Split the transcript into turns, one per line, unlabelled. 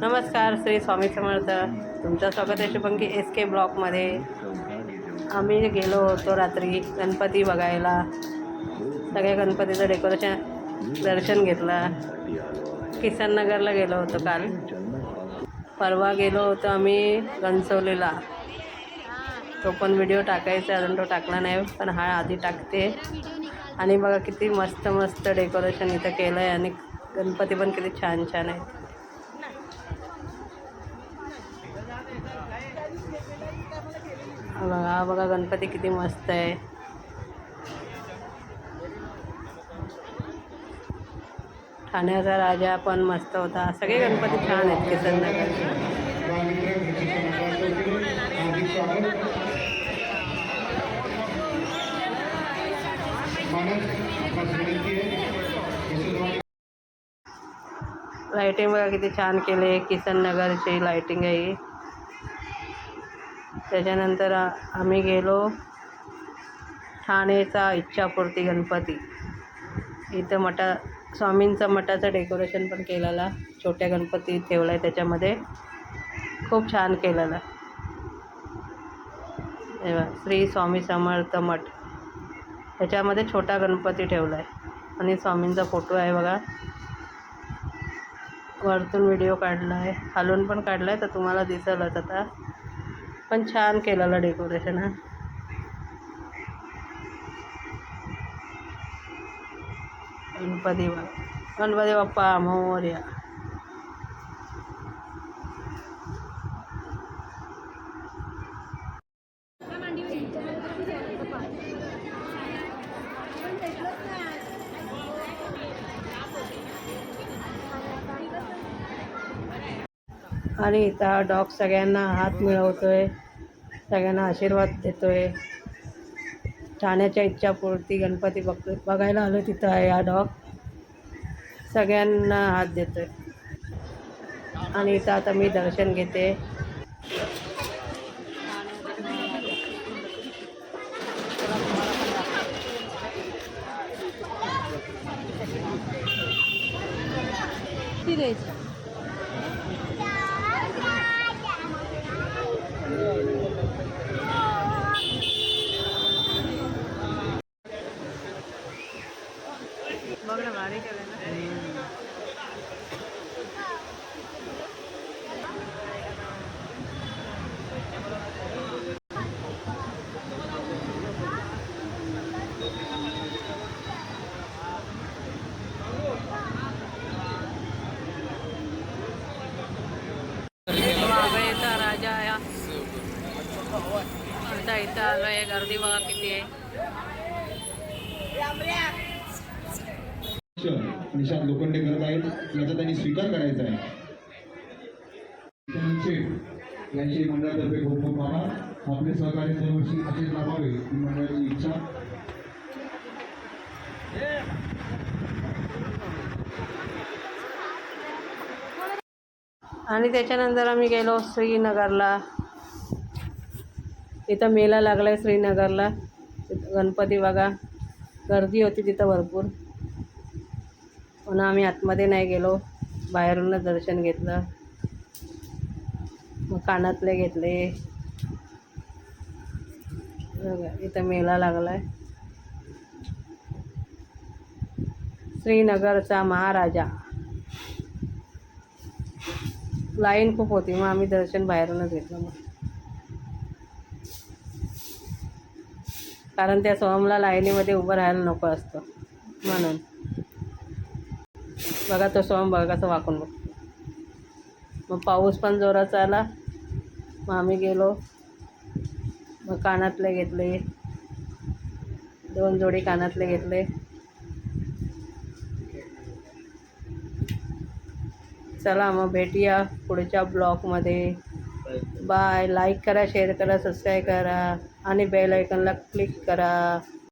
नमस्कार श्री स्वामी समर्थ. तुमचं स्वागत आहे शुभंकी एस के ब्लॉकमध्ये आम्ही गेलो होतो रात्री गणपती बघायला. सगळ्या गणपतीचं डेकोरेशन दर्शन घेतलं. किसन नगरला गेलो होतो काल. परवा गेलो होतो आम्ही गणसवलीला तो पण व्हिडिओ टाकायचा अजून तो टाकला नाही पण हा आधी टाकते. आणि बघा किती मस्त मस्त डेकोरेशन इथं केलं आहे आणि गणपती पण किती छान छान आहेत हा बघा गणपती किती मस्त आहे. ठाण्याचा राजा पण मस्त होता. सगळे गणपती छान आहेत किसन नगरचे लाईटिंग बघा किती छान केले किसन नगरची लाईटिंग आहे. ही त्याच्यानंतर आम्ही गेलो ठाणेचा इच्छापूर्ती गणपती. इथं मठा स्वामींचा मठाचं डेकोरेशन पण केलेला छोट्या गणपती ठेवला आहे त्याच्यामध्ये. खूप छान केलेला. श्री स्वामी समर्थ मठ. त्याच्यामध्ये छोटा गणपती ठेवला आहे आणि स्वामींचा फोटो आहे बघा. वरतून व्हिडिओ काढला आहे खालून पण काढला आहे तर तुम्हाला दिसेलच आता. पण छान केलेलं डेकोरेशन हा. गणपती बाप्पा गणपती बाप्पा मोर्या. आणि इथं हा डॉग सगळ्यांना हात मिळवतोय सगळ्यांना आशीर्वाद देतोय. ठाण्याच्या इच्छापूर्ती गणपती बघ बघायला आलो तिथं आहे हा डॉग. सगळ्यांना हात देतोय. आणि इथं आता मी दर्शन घेते. बघ ना राजा आहे हा. आता इथं आलो आहे गर्दी बघा किती आहे
निशांत लोखंडे करत आहेत याचा त्यांनी स्वीकार करायचा आहे. यांचे मंडळातर्फे खूप खूप आभार. आपले सहकार्य दरवर्षी असेच लाभावे ही मंडळाची इच्छा.
आणि त्याच्यानंतर आम्ही गेलो श्रीनगरला. तिथं मेला लागला आहे श्रीनगरला. गणपती बघा. गर्दी होती तिथं भरपूर. म्हणून आम्ही आतमध्ये नाही गेलो. बाहेरूनच दर्शन घेतलं. मग कानातले घेतले. इथं मेला लागला आहे श्रीनगरचा महाराजा. लाईन खूप होती मग आम्ही दर्शन बाहेरूनच घेतलं मग. कारण त्या सोहमला लाईनीमध्ये उभं राहायला नको असतं म्हणून. बघा तो सोहम बघा कसं वाकून बघ. मग पाऊस पण जोराचा आला. मग आम्ही गेलो. मग कानातले घेतले. दोन जोडी कानातले घेतले. चला मग भेटूया पुढच्या ब्लॉगमध्ये बाय लाईक करा शेअर करा सबस्क्राईब करा. आणि बेल आयकनला क्लिक करा.